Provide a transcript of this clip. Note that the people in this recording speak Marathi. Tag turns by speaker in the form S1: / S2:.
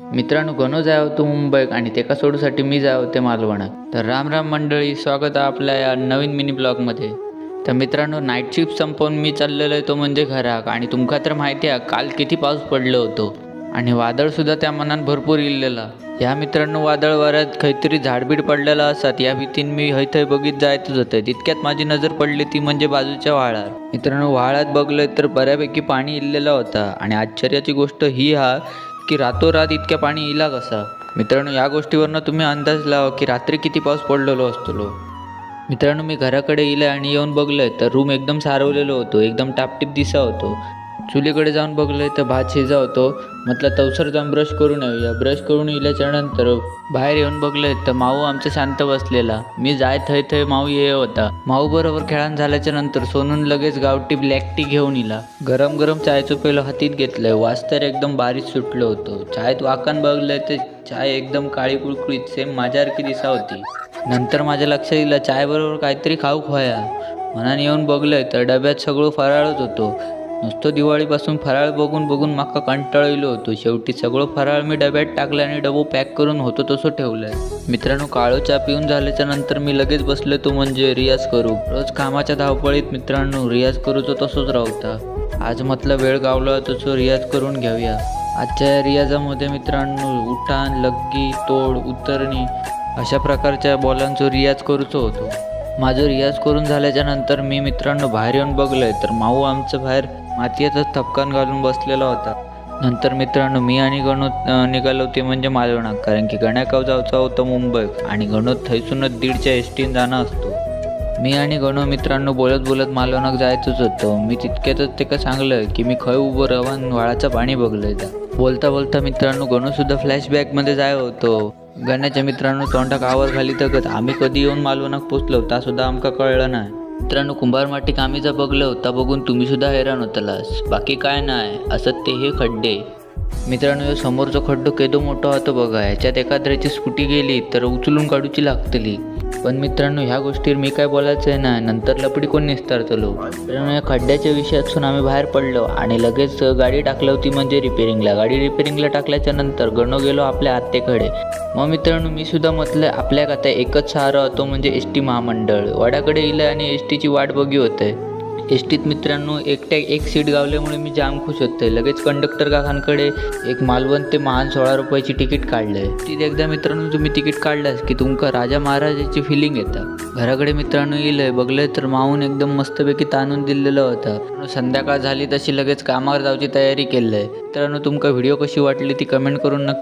S1: मित्रांनो गणो जाय होतो मुंबईक आणि तेका सोडूसाठी मी जाय होते मालवणात तर राम राम मंडळी स्वागत आहे आपल्या या नवीन मिनी ब्लॉगमध्ये. तर मित्रांनो नाईट शिफ्ट संपवून मी चाललेलो आहे तो म्हणजे घराक. आणि तुमका तर माहिती आहे काल किती पाऊस पडलो होतो. आणि वादळसुद्धा त्या मनात भरपूर इल्लेला. ह्या मित्रांनो वादळ वाऱ्यात काहीतरी झाडबीड पडलेला असतात या भीतीन मी हयथय बघित जायचंच होतं. तितक्यात माझी नजर पडली ती म्हणजे बाजूच्या व्हाळात. मित्रांनो व्हाळात बघलं तर बऱ्यापैकी पाणी इल्लेला होता. आणि आश्चर्याची गोष्ट ही हा की रातोरात इतक्या पाणी इला कसा? मित्रांनो या गोष्टीवरनं तुम्ही अंदाज लावा की रात्री किती पाऊस पडलेलो असतो मित्रांनो मी घराकडे इलं आणि येऊन बघलंय तर रूम एकदम सारवलेलो होतो एकदम टापटीप दिसा होतो. चुलीकडे जाऊन बघलंय तर भात शिजा होतो म्हटलं तवसर जाऊन ब्रश करून येऊया. ब्रश करून इल्याच्या नंतर बाहेर येऊन बघलंय तर माऊ आमचा शांत बसलेला. मी जाय थय थय माऊ ये होता. माऊ बरोबर खेळान झाल्याच्यानंतर सोनून लगेच गावठी ब्लॅक टी घेऊन इला. गरम गरम चायचं पहिलं हातीत घेतलंय. वास तर एकदम बारीक सुटलं होतं. चायत वाकण बघलंय तर चाय एकदम काळी कुळकुळीत सेम माझ्यासारखी दिसा होती. नंतर माझ्या लक्षात येईल चायबरोबर काहीतरी खाऊ खोया. मनाने येऊन बघलंय तर डब्यात सगळं फराळच होतो. नुसतं दिवाळीपासून फराळ बघून बघून माका कंटाळलेलो होतो. शेवटी सगळं फराळ मी डब्यात टाकलं आणि डबो पॅक करून होतो तसं ठेवलंय. मित्रांनो काळो चहा पिऊन झाल्याच्यानंतर मी लगेच बसलो तो म्हणजे रियाज करू. रोज कामाच्या धावपळीत मित्रांनो रियाज करूचो तसंच राहता. आज म्हटलं वेळ गावला तसं रियाज करून घेऊया. आजच्या या रियाजामध्ये मित्रांनो उठाण लग्गी तोड उतरणी अशा प्रकारच्या बॉलांचो रियाज करूचो होतो. माझं रियाज करून झाल्याच्यानंतर मी मित्रांनो बाहेर येऊन बघलंय तर माऊ आमचं बाहेर मातीतच थपकान घालून बसलेला होता. नंतर मित्रांनो मी आणि गणोत निघालो ते म्हणजे मालवणात. कारण की गण्याकाव जायचा होतं मुंबईत आणि गणोत थैसूनच दीडच्या एस टीन जाणं असतो. मी आणि गणू मित्रांनो बोलत बोलत मालवणाक जायचंच होतं. मी तितक्यातच ते का सांगलं की मी खय उभं रवान वाळाचं पाणी बघलंय. त्या बोलता बोलता मित्रांनो गणू सुद्धा फ्लॅशबॅकमध्ये जाय होतो. गण्याच्या मित्रांनो तोंडाक कावर घाली तगत आम्ही कधी येऊन मालवणाक पोचलो तासुद्धा आमका कळलं नाही. मित्रांनो कुंभार कुंभारमाटी कामीचा बघलं होता बघून तुम्ही सुद्धा हैराण होतलास. बाकी काय नाही असत ते हे खड्डे. मित्रांनो समोरचा समोरचो खड्डो केदो मोठा होतो बघा. ह्याच्यात एखाद्याची स्कूटी गेली तर उचलून काढूची लागतली. पण मित्रांनो ह्या गोष्टीवर मी काय बोलायचं आहे ना नंतर लपडी कोण निस्तारतलो मित्रांनो या खड्ड्याच्या विषयातून आम्ही बाहेर पडलो आणि लगेच गाडी टाकली होती म्हणजे रिपेरिंगला गाडी रिपेरिंगला टाकल्याच्या नंतर गणो गेलो आपल्या आत्तेकडे. मग मित्रांनो मी सुद्धा म्हटलं आपल्याक आता एकच सहारा होतो म्हणजे एस टी महामंडळ. वाड्याकडे इलं आणि एस टीची वाट बघी होते. एस टीत मित्रांनो एकट्या एक सीट गावल्यामुळे मी जाम खुश होते लगेच कंडक्टर काकांकडे एक मालवण ते महान सोळा रुपयाची तिकीट काढलंय. तिथे एकदा मित्रांनो तुम्ही तिकीट काढलास की तुमका राजा महाराजाची फिलिंग येतं. घराकडे मित्रांनो येईल बघलंय तर माहून एकदम मस्तपैकी ताणून दिलेलं होतं. संध्याकाळ झाली तशी लगेच कामावर जाऊची तयारी केली आहे मित्रांनो तुमका व्हिडिओ कशी वाटली ती कमेंट करून नक्की